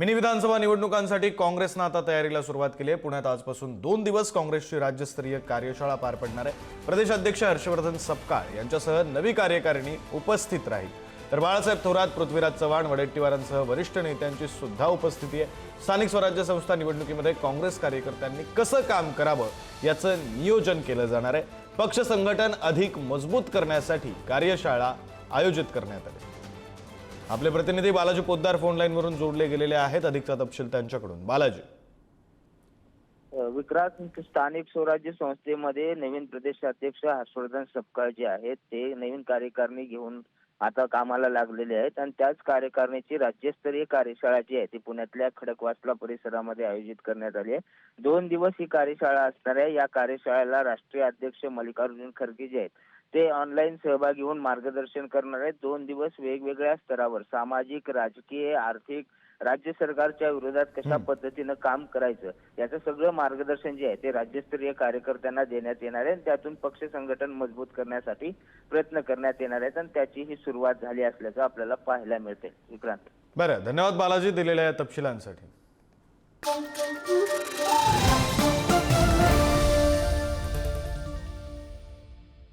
Mini विधानसभा निवडणुकांसाठी काँग्रेसनं आता तयारीला सुरुवात केली आहे. पुण्यात आजपासून दोन दिवस काँग्रेसची राज्यस्तरीय कार्यशाळा पार पडणार आहे. प्रदेशाध्यक्ष हर्षवर्धन सपकाळ यांच्यासह नवी कार्यकारिणी उपस्थित राहील. तर बाळासाहेब थोरात पृथ्वीराज चव्हाण वडेट्टीवारांसह वरिष्ठ नेत्यांची सुद्धा उपस्थिती आहे. स्थानिक स्वराज्य संस्था निवडणुकीमध्ये काँग्रेस कार्यकर्त्यांनी कसं काम करावं याचं नियोजन केलं जाणार आहे. पक्ष संघटन अधिक मजबूत करण्यासाठी कार्यशाळा आयोजित करण्यात आली. आपले प्रतिनिधी बालाजी पोद्दार फोन लाईनवरून जोडले गेलेले आहेत. अधिकचा तपशील त्यांच्याकडून. बालाजी. विक्रांत स्थानिक स्वराज्य संस्थेमध्ये नवीन प्रदेशाध्यक्ष हर्षवर्धन सपकाळ जे आहेत. ते नवीन कार्यकारिणी घेऊन आता कामाला लागलेले आहेत आणि त्याच कार्यकारिणीची राज्यस्तरीय कार्यशाळा जी आहे ती पुण्यातल्या खडकवासला परिसरामध्ये आयोजित करण्यात आली आहे. दोन दिवस ही कार्यशाळा असणार आहे. या कार्यशाळेला राष्ट्रीय अध्यक्ष मल्लिकार्जुन खरगे जे आहेत ते ऑनलाईन सहभागी होऊन मार्गदर्शन करणार आहेत. दोन दिवस वेगवेगळ्या स्तरावर सामाजिक राजकीय आर्थिक राज्य सरकारच्या विरोधात कशा पद्धतीनं काम करायचं याचं सगळं मार्गदर्शन जे आहे ते राज्यस्तरीय कार्यकर्त्यांना देण्यात येणार आहे आणि त्यातून पक्ष संघटन मजबूत करण्यासाठी प्रयत्न करण्यात येणार आहेत आणि त्याची ही सुरुवात झाली असल्याचं आपल्याला पाहायला मिळते विक्रांत. बरं धन्यवाद बालाजी दिलेल्या या तपशिलांसाठी.